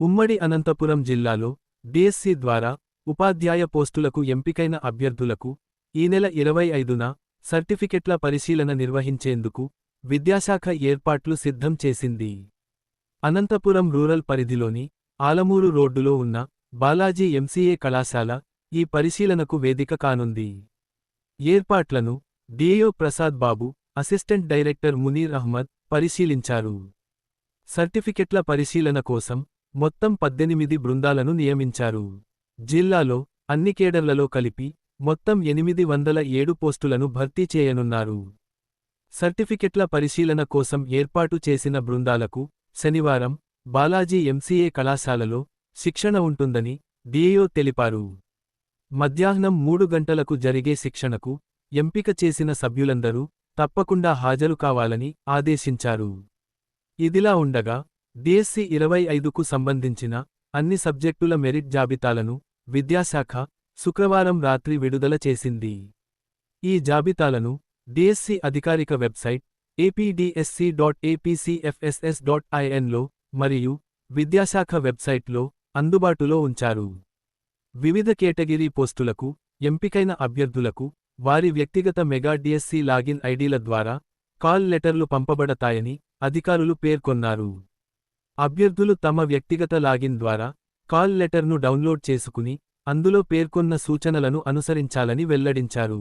ఉమ్మడి అనంతపురం జిల్లాలో డిఎస్సి ద్వారా ఉపాధ్యాయ పోస్టులకు ఎంపికైన అభ్యర్థులకు ఈ నెల ఇరవై ఐదున సర్టిఫికెట్ల పరిశీలన నిర్వహించేందుకు విద్యాశాఖ ఏర్పాట్లు సిద్ధం చేసింది. అనంతపురం రూరల్ పరిధిలోని ఆలమూరు రోడ్డులో ఉన్న బాలాజీ ఎంసీఏ కళాశాల ఈ పరిశీలనకు వేదిక కానుంది. ఏర్పాట్లను DAO Prasad Babu assistant director Munir Ahmed పరిశీలించారు. సర్టిఫికెట్ల పరిశీలన కోసం మొత్తం పద్దెనిమిది బృందాలను నియమించారు. జిల్లాలో అన్ని కేడర్లలో కలిపి మొత్తం ఎనిమిది వందల ఏడు పోస్టులను భర్తీ చేయనున్నారు. సర్టిఫికెట్ల పరిశీలన కోసం ఏర్పాటు చేసిన బృందాలకు శనివారం బాలాజీ ఎంసీఏ కళాశాలలో శిక్షణ ఉంటుందని డిఏఓ తెలిపారు. మధ్యాహ్నం మూడు గంటలకు జరిగే శిక్షణకు ఎంపిక చేసిన సభ్యులందరూ తప్పకుండా హాజరు కావాలని ఆదేశించారు. ఇదిలా ఉండగా డిఎస్సి ఇరవై ఐదుకు సంబంధించిన అన్ని సబ్జెక్టుల మెరిట్ జాబితాలను విద్యాశాఖ శుక్రవారం రాత్రి విడుదల చేసింది. ఈ జాబితాలను డిఎస్సి అధికారిక website APDSC dot APCFSS dot ఐఎన్లో మరియు విద్యాశాఖ వెబ్సైట్లో అందుబాటులో ఉంచారు. వివిధ కేటగిరీ పోస్టులకు ఎంపికైన అభ్యర్థులకు వారి వ్యక్తిగత మెగా డిఎస్సి లాగిన్ ఐడీల ద్వారా కాల్ లెటర్లు పంపబడతాయని అధికారులు పేర్కొన్నారు. అభ్యర్థులు తమ వ్యక్తిగత లాగిన్ ద్వారా కాల్ లెటర్ను డౌన్లోడ్ చేసుకుని అందులో పేర్కొన్న సూచనలను అనుసరించాలని వెల్లడించారు.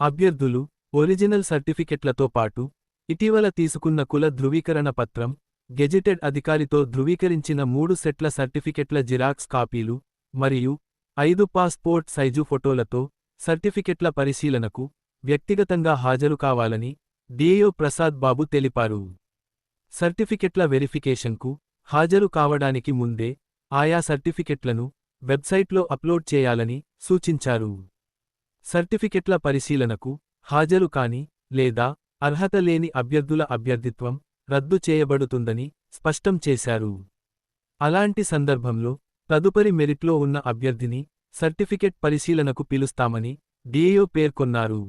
అభ్యర్థులు ఒరిజినల్ సర్టిఫికెట్లతో పాటు ఇటీవల తీసుకున్న కుల ధృవీకరణ పత్రం గెజిటెడ్ అధికారితో ధృవీకరించిన మూడు సెట్ల సర్టిఫికెట్ల జిరాక్స్ కాపీలు మరియు ఐదు పాస్పోర్ట్ సైజు ఫోటోలతో సర్టిఫికెట్ల పరిశీలనకు వ్యక్తిగతంగా హాజరు కావాలని డిఏఓ ప్రసాద్ బాబు తెలిపారు. సర్టిఫికెట్ల వెరిఫికేషన్కు హాజరు కావడానికి ముందే ఆయా సర్టిఫికెట్లను వెబ్సైట్లో అప్లోడ్ చేయాలని సూచించారు. సర్టిఫికెట్ల పరిశీలనకు హాజరు కాని లేదా అర్హత లేని అభ్యర్థుల అభ్యర్థిత్వం రద్దు చేయబడుతుందని స్పష్టం చేశారు. అలాంటి సందర్భంలో తదుపరి మెరిట్లో ఉన్న అభ్యర్థిని సర్టిఫికెట్ పరిశీలనకు పిలుస్తామని డిఏఓ పేర్కొన్నారు.